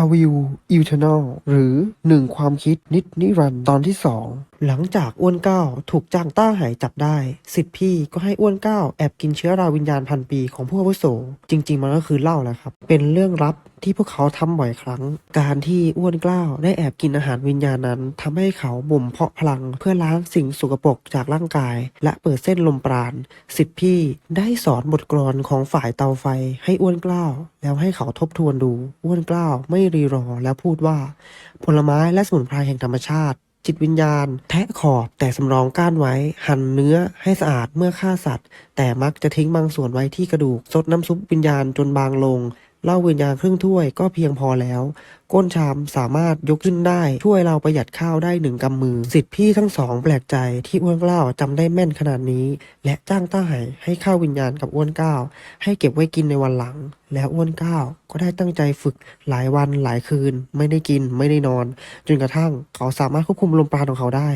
A View Eternal หรือหนึ่งความคิดนิดนิรันดร์ตอนที่สอง หลังจากอ้วนก้าวถูกจางต้าหายจับได้ สิทธิพี่ก็ให้อ้วนก้าวแอบกินเชื้อราวิญญาณพันปีของผู้อาวุโส จริง ๆ มันก็คือเหล้าแหละครับ เป็นเรื่องลับที่พวกเขาทำบ่อยครั้ง การที่อ้วนกล้าวได้แอบกินอาหารวิญญาณนั้นทำให้เขาบ่มเพาะพลังเพื่อล้างสิ่งสกปรกจากร่างกาย และเปิดเส้นลมปราณ สิทธิพี่ได้สอนบทกลอนของฝ่ายเตาไฟให้อ้วนกล้าวแล้วให้เขาทบทวนดู อ้วนกล้าวไม่รีรอแล้วพูดว่า ผลไม้และสมุนไพรแห่งธรรมชาติ จิตวิญญาณ แทะขอบแต่สำรองก้านไว้ หั่นเนื้อให้สะอาดเมื่อฆ่าสัตว์ แต่มักจะทิ้งบางส่วนไว้ที่กระดูก ซดน้ำซุปวิญญาณจนบางลงเหล้าวิญญาณครึ่งถ้วยก็เพียงพอแล้ว ก้นชามสามารถยกขึ้นได้ ช่วยเราประหยัดข้าวได้หนึ่งกำมือ สิทธิพี่ทั้งสองแปลกใจที่อ้วนกล้าวจำได้แม่นขนาดนี้ และจ้างต้าไหให้ข้าววิญญาณกับอ้วนก้าวให้เก็บไว้กินในวันหลัง แล้วอ้วนก้าวก็ได้ตั้งใจฝึกหลายวันหลายคืน ไม่ได้กินไม่ได้นอน จนกระทั่งเขาสามารถควบคุมลมปราณของเขาได้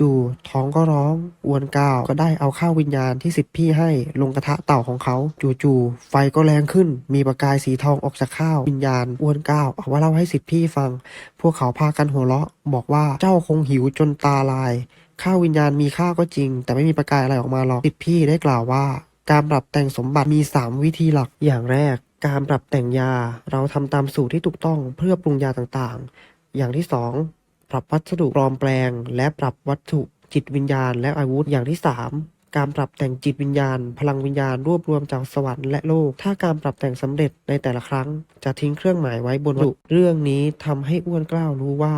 จู่ๆท้องก็ร้องอ้วนก้าวก็ได้เอาข้าววิญญาณที่สิทธิพี่ให้ลงกระทะเต่าของเขาจู่ๆไฟก็แรงขึ้น มีประกายสีทองออกจากข้าววิญญาณอ้วนก้าวเอาว่าเล่าให้สิทธิพี่ฟัง พวกเขาพากันหัวเราะ บอกว่าเจ้าคงหิวจนตาลาย ข้าววิญญาณมีค่าก็จริง แต่ไม่มีประกายอะไรออกมาหรอกสิทธิพี่ได้กล่าวว่า การปรับแต่งสมบัติมี 3 วิธีหลักอย่างแรก การปรับแต่งยา เราทำตามสูตรที่ถูกต้องเพื่อปรุงยาต่างๆ อย่างที่ 2 ปรับวัสดุปลอมแปลง และปรับวัตถุจิตวิญญาณและอาวุธอย่างที่ 3 การปรับแต่งจิตวิญญาณ พลังวิญญาณรวบรวมจากสวรรค์และโลก ถ้าการปรับแต่งสำเร็จในแต่ละครั้ง จะทิ้งเครื่องหมายไว้บนวัตถุเรื่องนี้ทำให้อ้วนกล้าวรู้ว่า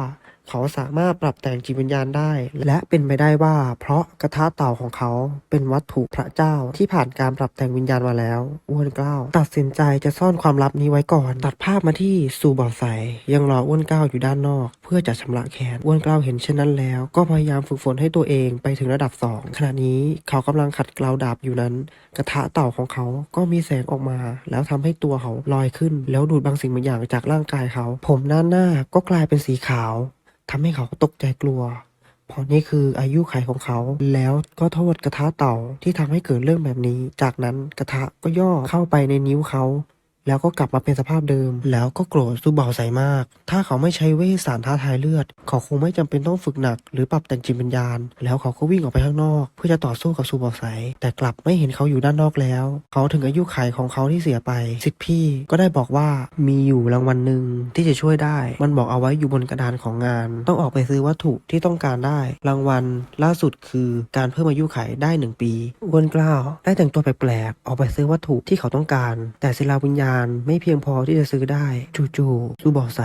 เขาสามารถปรับแต่งจิตวิญญาณได้ และเป็นไปได้ว่า เพราะกระทะเต่าของเขาเป็นวัตถุพระเจ้าที่ผ่านการปรับแต่งวิญญาณมาแล้วอ้วนกล้าวตัดสินใจจะซ่อนความลับนี้ไว้ก่อน ตัดภาพมาที่ซูบอใสยังรออ้วนกล้าวอยู่ด้านนอก เพื่อจะชำระแค้นอ้วนกล้าวเห็นเช่นนั้นแล้ว ก็พยายามฝึกฝนให้ตัวเองไปถึงระดับสองขณะนี้เขากำลังขัดเกลาดาบอยู่นั้น กระทะเต่าของเขาก็มีแสงออกมา แล้วทำให้ตัวเขาลอยขึ้น แล้วดูดบางสิ่งบางอย่างจากร่างกายเขา ผมด้านหน้าก็กลายเป็นสีขาว ทำให้เขาตกใจกลัว เพราะนี่คืออายุไขของเขา แล้วก็โทษกระทะเต่าที่ทำให้เกิดเรื่องแบบนี้ จากนั้นกระทะก็ย่อเข้าไปในนิ้วเขา แล้วก็กลับมาเป็นสภาพเดิม แล้วก็โกรธซูเบาใส่มาก ถ้าเขาไม่ใช้เวทสารท้าทายเลือด เขาคงไม่จำเป็นต้องฝึกหนัก หรือปรับแต่งจิตวิญญาณ แล้วเขาก็วิ่งออกไปข้างนอก เพื่อจะต่อสู้กับซูเบาใสแต่กลับไม่เห็นเขาอยู่ด้านนอกแล้ว เขาถึงอายุขัยของเขาที่เสียไปสิทธิพี่ก็ได้บอกว่ามีอยู่รางวัลหนึ่งที่จะช่วยได้ มันบอกเอาไว้อยู่บนกระดานของงาน ต้องออกไปซื้อวัตถุที่ต้องการได้ รางวัลล่าสุดคือการเพิ่มอายุขัยได้หนึ่งปีอ้วนกล้าวได้แต่งตัวแปลกๆออกไปซื้อวัตถุที่เขาต้องการ แต่ศิลาวิญญาณไม่เพียงพอที่จะซื้อได้ จู่ๆซูบอใส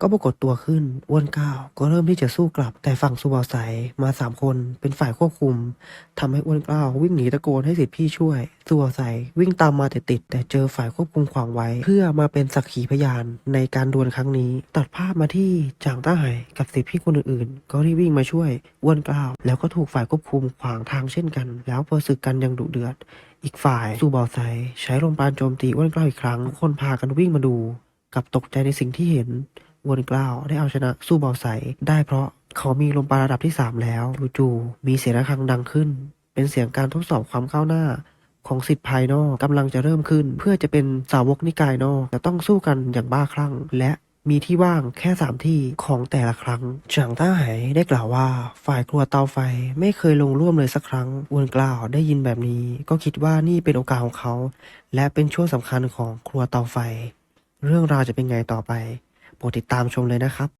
ก็ปรากฏตัวขึ้นอ้วนก้าวก็เริ่มที่จะสู้กลับ แต่ฝั่งซูบอใสมาสามคนเป็นฝ่ายควบคุมทำให้อ้วนกล้าววิ่งหนีตะโกนให้สิทธิพี่ช่วยซูบอใสวิ่งตามมาติดแต่เจอฝ่ายควบคุมขวางไว้ เพื่อมาเป็นสักขีพยานในการดวลครั้งนี้ ตัดภาพมาที่จางต้าไหกับสิทธิพี่คนอื่นๆ ก็รีบวิ่งมาช่วยอ้วนกล้าวแล้วก็ถูกฝ่ายควบคุมขวางทางเช่นกัน แล้วพอศึกกันยังดุเดือด อีกฝ่ายซูบอไซใช้ลมปราณโจมตีอ้วนกล้าวอีกครั้งคนพากันวิ่งมาดู กับตกใจในสิ่งที่เห็น วนกล้าวได้เอาชนะซูบอไซได้เพราะเขามีลมปราระดับที่ 3 แล้วจู่ๆมีเสียงระฆังดังขึ้น เป็นเสียงการทดสอบความก้าวหน้าของสิทธิภายนอกกำลังจะเริ่มขึ้น เพื่อจะเป็นสาวกนิกายนอกจะต้องสู้กันอย่างบ้าคลั่ง และมีที่ว่างแค่สามที่ของแต่ละครั้งจางต้าไหได้กล่าวว่า ฝ่ายครัวเตาไฟไม่เคยลงร่วมเลยสักครั้งวนกล่าวได้ยินแบบนี้ ก็คิดว่านี่เป็นโอกาสของเขา และเป็นช่วงสำคัญของครัวเตาไฟ เรื่องราวจะเป็นไงต่อไป โปรดติดตามชมเลยนะครับ